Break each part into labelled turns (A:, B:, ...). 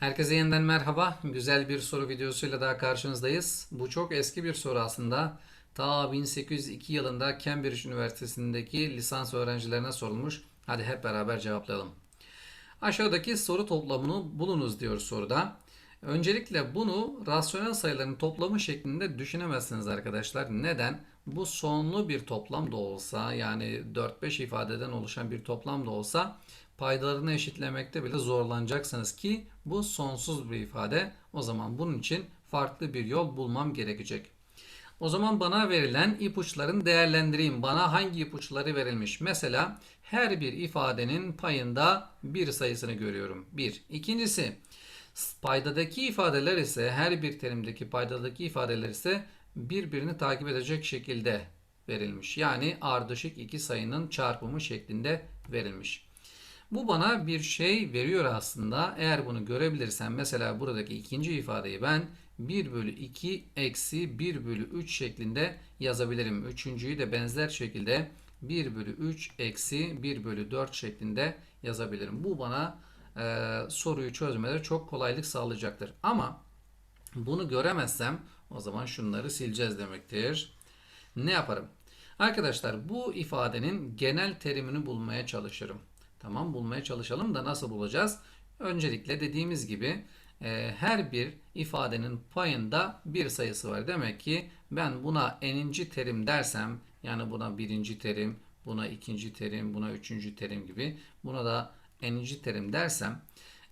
A: Herkese yeniden merhaba. Güzel bir soru videosuyla daha karşınızdayız. Bu çok eski bir soru aslında. Ta 1802 yılında Cambridge Üniversitesi'ndeki lisans öğrencilerine sorulmuş. Hadi hep beraber cevaplayalım. Aşağıdaki soru toplamını bulunuz diyor soruda. Öncelikle bunu rasyonel sayıların toplamı şeklinde düşünemezsiniz arkadaşlar. Neden? Bu sonlu bir toplam da olsa yani 4-5 ifadeden oluşan bir toplam da olsa paydalarını eşitlemekte bile zorlanacaksınız ki bu sonsuz bir ifade. O zaman bunun için farklı bir yol bulmam gerekecek. O zaman bana verilen ipuçlarını değerlendireyim. Bana hangi ipuçları verilmiş? Mesela her bir ifadenin payında bir sayısını görüyorum. Bir. İkincisi paydadaki ifadeler ise her bir terimdeki paydadaki ifadeler ise birbirini takip edecek şekilde verilmiş. Yani ardışık iki sayının çarpımı şeklinde verilmiş. Bu bana bir şey veriyor aslında. Eğer bunu görebilirsem mesela buradaki ikinci ifadeyi ben 1 bölü 2 eksi 1 bölü 3 şeklinde yazabilirim. Üçüncüyü de benzer şekilde 1 bölü 3 eksi 1 bölü 4 şeklinde yazabilirim. Bu bana e, soruyu çözmede çok kolaylık sağlayacaktır. Ama bunu göremezsem o zaman şunları sileceğiz demektir. Ne yaparım? Arkadaşlar bu ifadenin genel terimini bulmaya çalışırım. Tamam bulmaya çalışalım da nasıl bulacağız? Öncelikle dediğimiz gibi e, her bir ifadenin payında bir sayısı var. Demek ki ben buna eninci terim dersem yani buna birinci terim, buna ikinci terim, buna üçüncü terim gibi buna da eninci terim dersem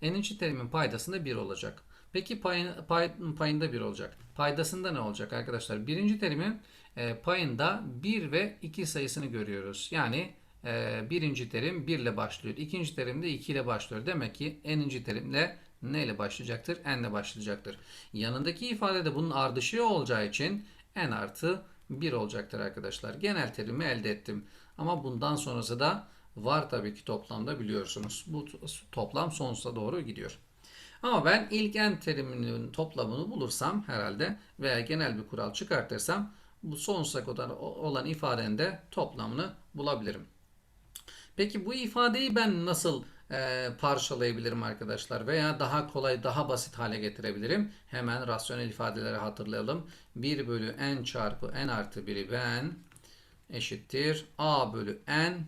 A: eninci terimin paydasında 1 olacak. Peki payın, pay, payında 1 olacak. Paydasında ne olacak arkadaşlar? Birinci terimin e, payında 1 ve 2 sayısını görüyoruz. Yani e, birinci terim 1 ile başlıyor. İkinci terim de 2 ile başlıyor. Demek ki eninci terimle ne ile başlayacaktır? N ile başlayacaktır. Yanındaki ifade de bunun ardışığı olacağı için N artı 1 olacaktır arkadaşlar. Genel terimi elde ettim. Ama bundan sonrası da var tabii ki toplamda biliyorsunuz. Bu toplam sonsuza doğru gidiyor. Ama ben ilk n teriminin toplamını bulursam herhalde veya genel bir kural çıkartırsam bu sonsuza kadar olan ifadenin de toplamını bulabilirim. Peki bu ifadeyi ben nasıl e, parçalayabilirim arkadaşlar veya daha kolay daha basit hale getirebilirim. Hemen rasyonel ifadeleri hatırlayalım. 1 bölü n çarpı n artı 1'i ben eşittir a bölü n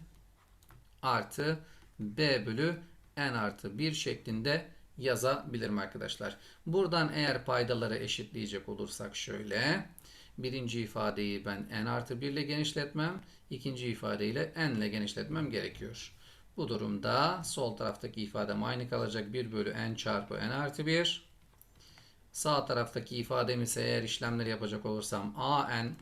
A: artı b bölü n artı 1 şeklinde yazabilirim arkadaşlar. Buradan eğer paydaları eşitleyecek olursak şöyle. Birinci ifadeyi ben n artı 1 ile genişletmem. ikinci ifadeyle n ile genişletmem gerekiyor. Bu durumda sol taraftaki ifadem aynı kalacak. 1 bölü n çarpı n artı 1. Sağ taraftaki ifadem ise eğer işlemleri yapacak olursam a n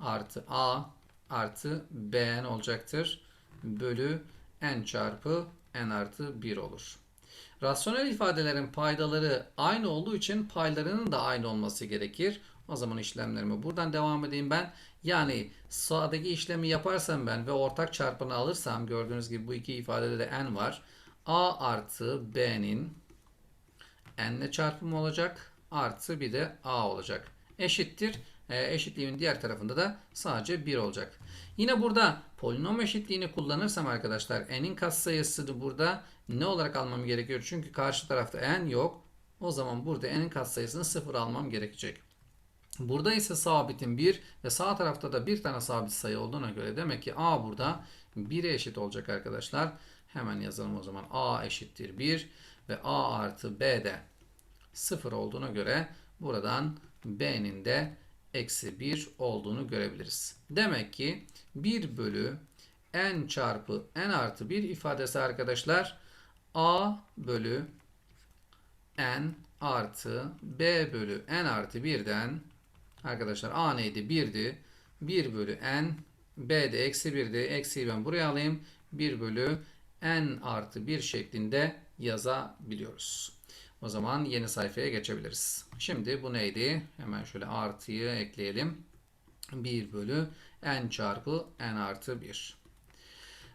A: artı a artı b n olacaktır. Bölü n çarpı n artı 1 olur. Rasyonel ifadelerin paydaları aynı olduğu için paylarının da aynı olması gerekir. O zaman işlemlerimi buradan devam edeyim ben. Yani sağdaki işlemi yaparsam ben ve ortak çarpanı alırsam gördüğünüz gibi bu iki ifadede de n var. a artı b'nin n ile çarpımı olacak. Artı bir de a olacak. Eşittir. E, eşitliğin diğer tarafında da sadece 1 olacak. Yine burada polinom eşitliğini kullanırsam arkadaşlar n'in katsayısını burada ne olarak almam gerekiyor? Çünkü karşı tarafta n yok. O zaman burada n'in katsayısını 0 almam gerekecek. Burada ise sabitin 1 ve sağ tarafta da bir tane sabit sayı olduğuna göre demek ki a burada 1'e eşit olacak arkadaşlar. Hemen yazalım o zaman. a eşittir 1 ve a artı b de 0 olduğuna göre buradan b'nin de eksi 1 olduğunu görebiliriz. Demek ki 1 bölü n çarpı n artı 1 ifadesi arkadaşlar a bölü n artı b bölü n artı 1'den arkadaşlar a neydi? 1'di. 1 bölü n b de eksi 1'di. Eksiyi ben buraya alayım. 1 bölü n artı 1 şeklinde yazabiliyoruz. O zaman yeni sayfaya geçebiliriz. Şimdi bu neydi? Hemen şöyle artıyı ekleyelim. 1 bölü n çarpı n artı 1.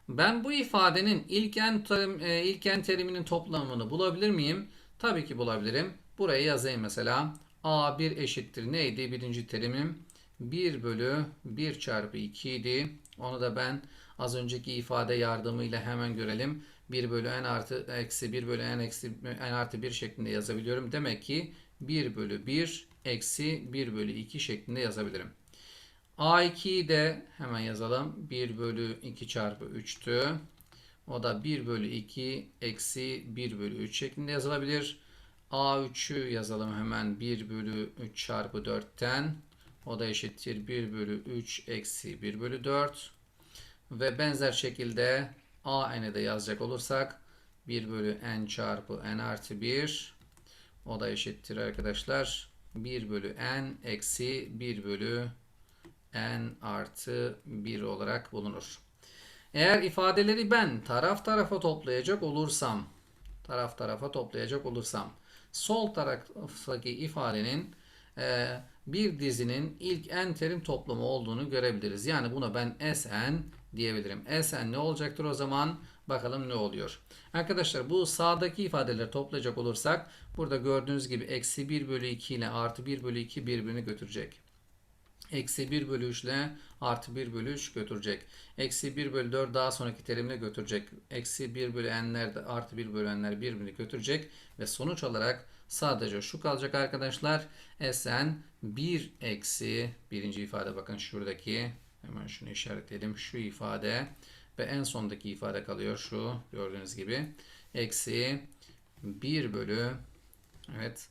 A: Ben bu ifadenin ilk n, terim, e, ilk teriminin toplamını bulabilir miyim? Tabii ki bulabilirim. Buraya yazayım mesela. a1 eşittir neydi? Birinci terimim 1 bölü 1 çarpı 2 idi. Onu da ben az önceki ifade yardımıyla hemen görelim. 1 bölü n artı eksi 1 bölü n eksi n artı 1 şeklinde yazabiliyorum. Demek ki 1 bölü 1 eksi 1 bölü 2 şeklinde yazabilirim. A2'yi de hemen yazalım. 1 bölü 2 çarpı 3'tü. O da 1 bölü 2 eksi 1 bölü 3 şeklinde yazılabilir. A3'ü yazalım hemen 1 bölü 3 çarpı 4'ten. O da eşittir 1 bölü 3 eksi 1 bölü 4. Ve benzer şekilde AN'i de yazacak olursak 1 bölü n çarpı n artı 1. O da eşittir arkadaşlar 1 bölü n eksi 1 bölü n artı 1 olarak bulunur. Eğer ifadeleri ben taraf tarafa toplayacak olursam, taraf tarafa toplayacak olursam, sol taraftaki ifadenin e, bir dizinin ilk n terim toplamı olduğunu görebiliriz. Yani buna ben Sn diyebilirim. Sn ne olacaktır o zaman? Bakalım ne oluyor. Arkadaşlar bu sağdaki ifadeleri toplayacak olursak burada gördüğünüz gibi eksi 1 bölü 2 ile artı 1 bölü 2 birbirini götürecek. Eksi 1 bölü 3 ile artı 1 bölü 3 götürecek. Eksi 1 bölü 4 daha sonraki terimle götürecek. Eksi 1 bölü n'ler de artı 1 bölü n'ler birbirini götürecek. Ve sonuç olarak sadece şu kalacak arkadaşlar. Sn 1 eksi birinci ifade bakın şuradaki hemen şunu işaretleyelim. Şu ifade ve en sondaki ifade kalıyor şu gördüğünüz gibi. Eksi 1 bölü evet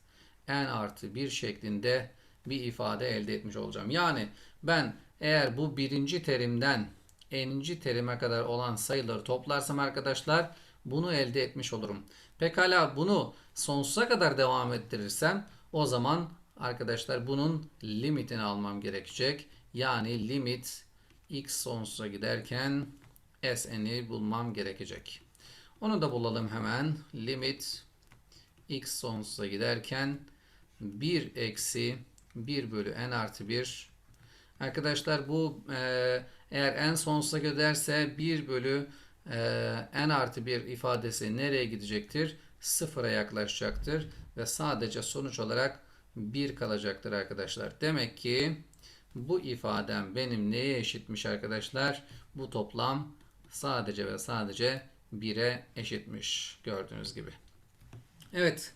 A: n artı 1 şeklinde bir ifade elde etmiş olacağım. Yani ben eğer bu birinci terimden n'inci terime kadar olan sayıları toplarsam arkadaşlar bunu elde etmiş olurum. Pekala bunu sonsuza kadar devam ettirirsem o zaman arkadaşlar bunun limitini almam gerekecek. Yani limit x sonsuza giderken sn'i bulmam gerekecek. Onu da bulalım hemen. Limit x sonsuza giderken 1 eksi 1 bölü n artı 1. Arkadaşlar bu eğer n sonsuza giderse 1 bölü e, n artı 1 ifadesi nereye gidecektir? Sıfıra yaklaşacaktır ve sadece sonuç olarak 1 kalacaktır arkadaşlar. Demek ki bu ifadem benim neye eşitmiş arkadaşlar? Bu toplam sadece ve sadece 1'e eşitmiş gördüğünüz gibi. Evet.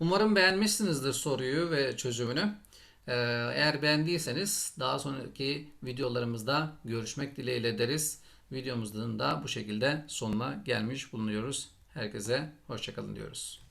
A: Umarım beğenmişsinizdir soruyu ve çözümünü. Ee, Eğer beğendiyseniz daha sonraki videolarımızda görüşmek dileğiyle deriz. Videomuzun da bu şekilde sonuna gelmiş bulunuyoruz. Herkese hoşçakalın diyoruz.